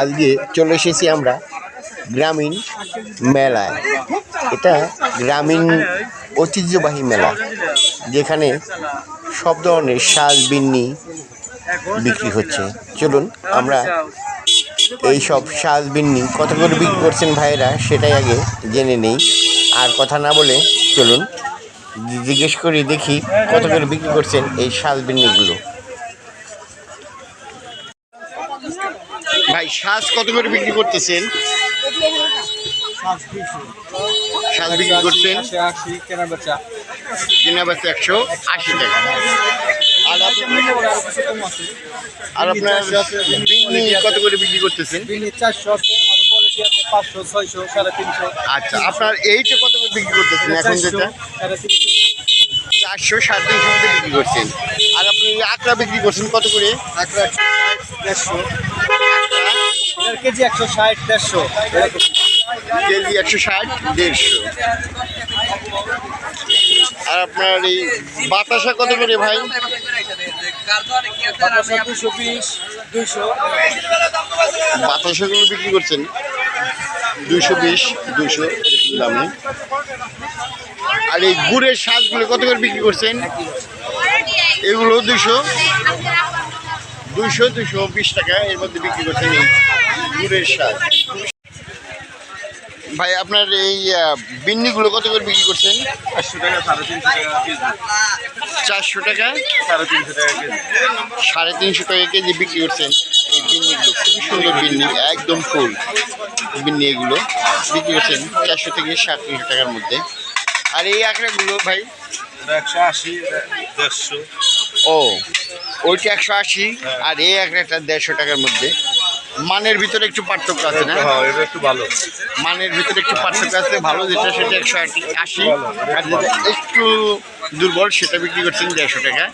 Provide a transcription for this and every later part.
আজকে চলে এসেছি আমরা গ্রামীণ মেলায়। এটা গ্রামীণ ঐতিহ্যবাহী মেলা, যেখানে সব ধরনের শাল বিন্নি বিক্রি হচ্ছে। চলুন আমরা এই সব শাল বিন্নি কত করে বিক্রি করছেন ভাইয়েরা সেটাই আগে জেনে নেই। আর কথা না বলে চলুন জিজ্ঞেস করি, দেখি কত করে বিক্রি করছেন এই শাল বিন্নিগুলো। ভাই শ্বাস কত করে বিক্রি করতেছেন? শ্বাস বিক্রি করছেন? কেনা বেচা একশো আশি টাকা। আর আপনার কত করে বিক্রি করতেছেন? চারশো পাঁচশো ছয়শো সাড়ে তিনশো আচ্ছা আপনার এইটা কত করে বিক্রি করতেছেন এখন যেটা? চারশো সাড়ে তিনশো বিক্রি করছেন। আর আপনি আঁকড়া বিক্রি করছেন কত করে? একটা একশো কেজি একশো ষাট দেড়শো? কেজি একশো ষাট দেড়শো। আর আপনার এই বাতাসা কত করে ভাই? দুইশো বাতাসাগুলো বিক্রি করছেন? দুশো বিশ দুশো এরকম দামে। আর এই গুড়ের শাকগুলো কত করে বিক্রি করছেন? এগুলো দুশো দুশো দুশো বিশ টাকা এর মধ্যে বিক্রি করছেন এই গুড়ের ভাই আপনার এই বিন্নিগুলো কত করে বিক্রি করছেন? চারশো টাকা সাড়ে তিনশো টাকা কেজি। চারশো টাকা? সাড়ে তিনশো টাকা কেজি। সাড়ে তিনশো টাকা কেজি বিক্রি করছেন এই বিন্নিগুলো। খুবই সুন্দর বিন্নি একদম ফুল বিন্নি এগুলো। বিক্রি করছেন চারশো থেকে সাড়ে তিনশো টাকার মধ্যে। আর এই আঁকড়াগুলো ভাই? একশো আশি দেড়শো। ও ওইটা একশো আশি আর এই আঁকড়াটা দেড়শো টাকার মধ্যে। মানের ভিতরে একটু পার্থক্য আছে না? হ্যাঁ এটা একটু ভালো। মানের ভিতরে একটু পার্থক্য আছে ভালো যেটা সেটা একশো আশি আর যেটা একটু দুর্বল সেটা বিক্রি করছেন দেড়শো টাকা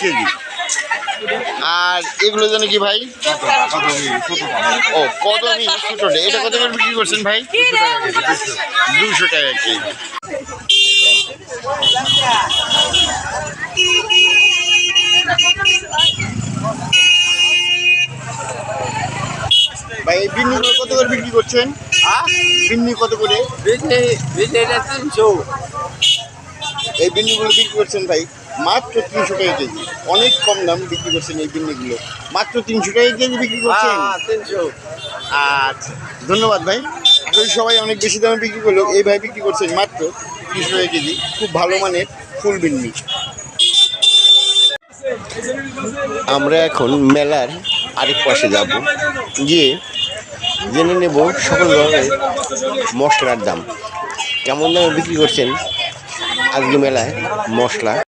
কেজি। আর এগুলো যেন কি ভাই? ও কদমি ছোটো এটা কত করে বিক্রি করছেন ভাই? দুশো টাকা কেজি ভাই এই বিন্নিগুলো কত করে বিক্রি করছেন? বিন্নি কত করে? তিনশো। এই বিন্নিগুলো বিক্রি করছেন ভাই মাত্র তিনশো টাকা কেজি। অনেক কম দাম বিক্রি করছেন এই বিন্নিগুলো। মাত্র তিনশো টাকা কেজি বিক্রি করছেন? তিনশো। আচ্ছা ধন্যবাদ ভাই। আসলে সবাই অনেক বেশি দামে বিক্রি করলেও এই ভাই বিক্রি করছেন মাত্র তিনশো টাকা কেজি। খুব ভালো মানের ফুল বিন্নি। আমরা এখন মেলার আরেক পাশে যাব। গিয়ে জেনে নেব সকল ধরনের মশলার দাম। কেমন দামে বিক্রি করছেন আজকে মেলায় মশলা?